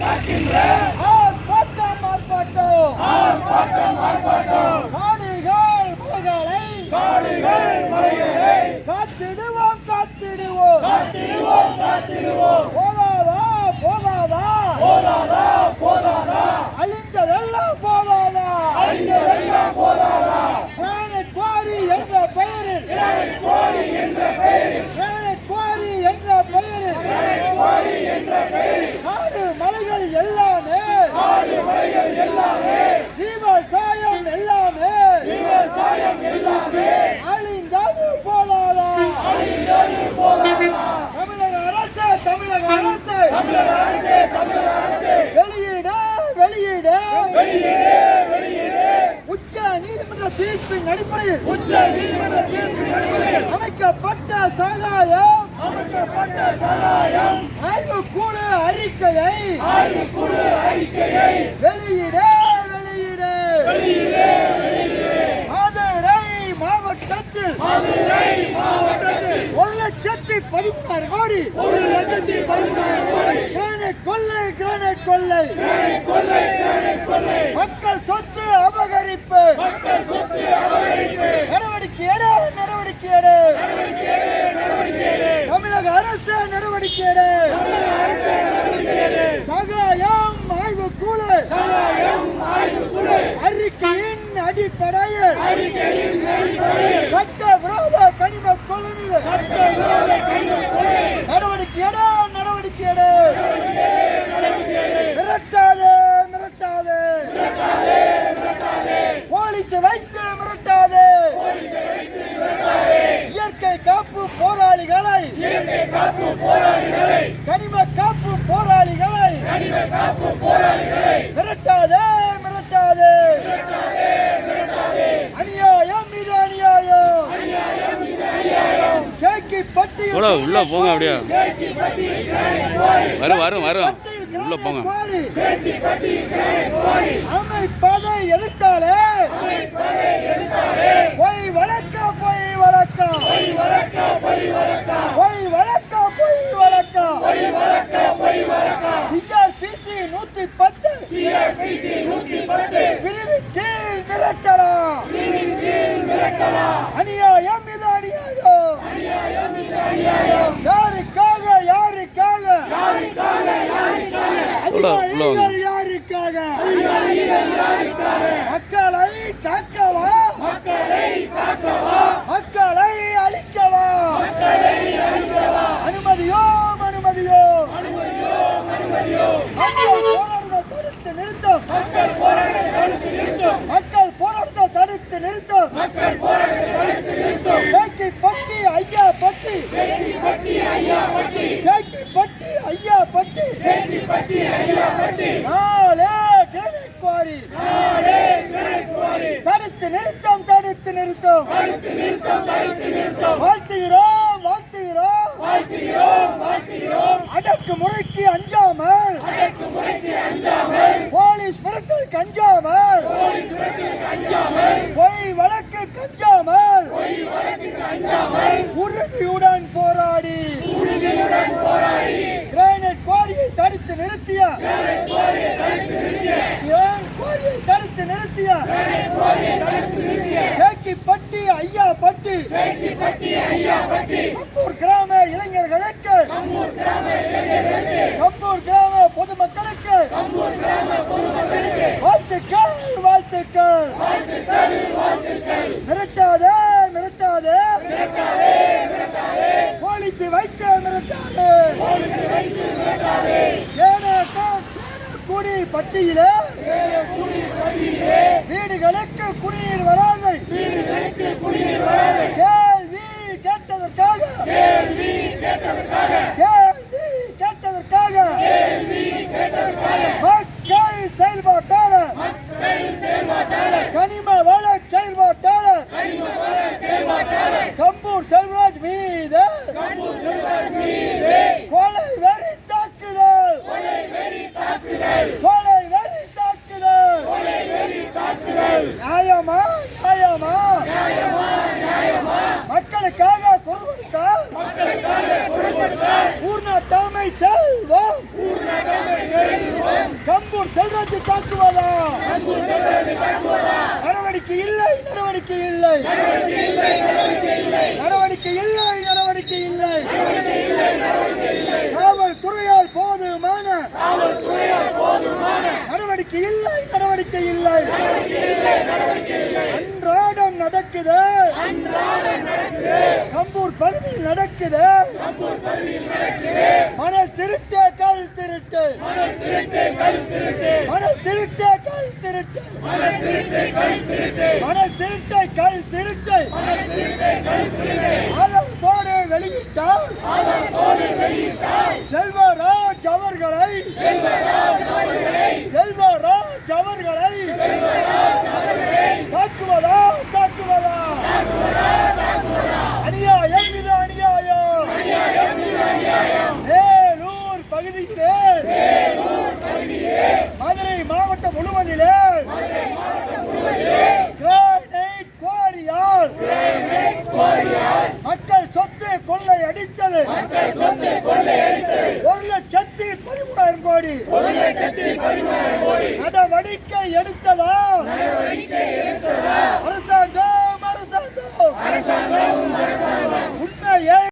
காக்கின்ற ஆர்ப்பாட்டம் ஆர்ப்பாட்டம். காடுகள் மலைகளை காத்திடுவோம் காத்திடுவோம். போதாதா. போதாதா அழிந்ததெல்லாம் போதாதா கிரானைட் குவாரி என்ற பெயரில் கிரானைட் குவாரி என்ற பெயரில் காடு மலைகள் எல்லாமே விவசாயம் எல்லாமே அழிந்தது போதாதா தமிழக அரசு தமிழக அரசு வெளியிட வெளியிட உச்ச நீதிமன்ற தீர்ப்பின் அடிப்படையில் அமைக்கப்பட்ட சகாயம் ஆய்வுக்குழு அறிக்கையை வெளியிட வெளியிட லட்சத்தி பதிமூணாயிரம் கோடி. ஒரு லட்சத்தி பதிமூணாயிரம் கோடி. கிரானைட் கொள்ளை கிரானைட் கொள்ளை. மக்கள் சொத்து அபகரிப்பு. நடவடிக்கை எடு நடவடிக்கை எடு. தமிழக அரசு நடவடிக்கை எடு. சகாயம் ஆய்வுக்குழு. அறிக்கையின் அடிப்படையில். சட்ட விரோத கனிம கொள்ளையில் நடவடிக்கை எடு நடவடிக்கை எடு மிரட்டாதே மிரட்டாதே போலீஸ் வைத்து மிரட்டாதே இயற்கை காப்பு போராளிகளை கனிம காப்பு போராளிகளை மிரட்டாதே மிரட்டாதே அநியாயம் இது அநியாயம் கேக்கி பட்டி உள்ள போங்க அப்படியே. வரும் வரும் வரும். உள்ள போங்க. அமைப்பதை எதிர்த்தாலே சிஆர்பிசி நூத்தி பத்து. பிரிவின் கீழ் மிரட்டலாம். அநியாயம் யாருக்காக உள்ள, உள்ள வாங்க. அதிகாரிகள் அழிக்கவா மக்களை காக்கவா மக்களை அழிக்கவா? அனுமதியோம் அனுமதியோம் மக்கள் போராடுதல் தடுத்து நிறுத்தம். மக்கள் போராடுதல் தடுத்து நிறுத்தம். மக்கள் பட்டி ஐயா பட்டி சேக்கி பட்டி ஐயா பட்டி நாளே கிரனைட் குவாரி தடுத்து நிறுத்தம் தடுத்து நிறுத்தம் வாழ்த்துகிறோம் வாழ்த்துகிறோம் அடக்கு முறைக்கு அஞ்சாமல் போலீஸ் மிரட்டலுக்கு அஞ்சாமல் பொய் வழக்கு கஞ்சாமல் உறுதியுடன் போராடி கிரானைட் குவாரியை தடுத்து நிறுத்திய கிரானைட் குவாரியை தடுத்து நிறுத்திய சேக்கிப்பட்டி ஐயா பட்டி கம்பூர் கிராம இளைஞர்களுக்கு கம்பூர் கிராம பொதுமக்களுக்கு வாழ்த்துக்கள் வாழ்த்துக்கள். மிரட்டாதே மிரட்டாதே. போலீஸ் வைத்து மிரட்டாதே. ஏனக்கம் கூடி பட்டியலே வீடுகளுக்கு குடிநீர் வராது. கேள்வி கேட்டதற்காக. கேள்வி கேட்டதற்காக. செல்வத்தை தாக்குவதா நடவடிக்கை இல்லை நடவடிக்கை இல்லை. நடவடிக்கை இல்லை நடவடிக்கை இல்லை. காவல்துறையால் போதுமான நடவடிக்கை இல்லை நடவடிக்கை இல்லை. அன்றாடம் நடக்குது. கம்பூர் பகுதியில் நடக்குது. மணல் திருட்டு கல் திருட்டு மணல் திருட்டு கல் திருட்டு மணல் திருட்டு கல் திருட்டு ஆதரவோடு வெளியிட்டார் செல்வராஜ் அவர்களை செல்வராஜ் அவர்களை தாக்குவதா தாக்குவதா அநியாயம் இது அநியாயம் வேலூர் பகுதியிலே மதுரை மாவட்டம் முழுவதிலே கிரானைட் குவாரியால் மக்கள் சொத்து கொள்ளை அடித்தது ஒரு லட்சத்தி பதிமூணாயிரம் கோடி. நடவடிக்கை எடுத்ததா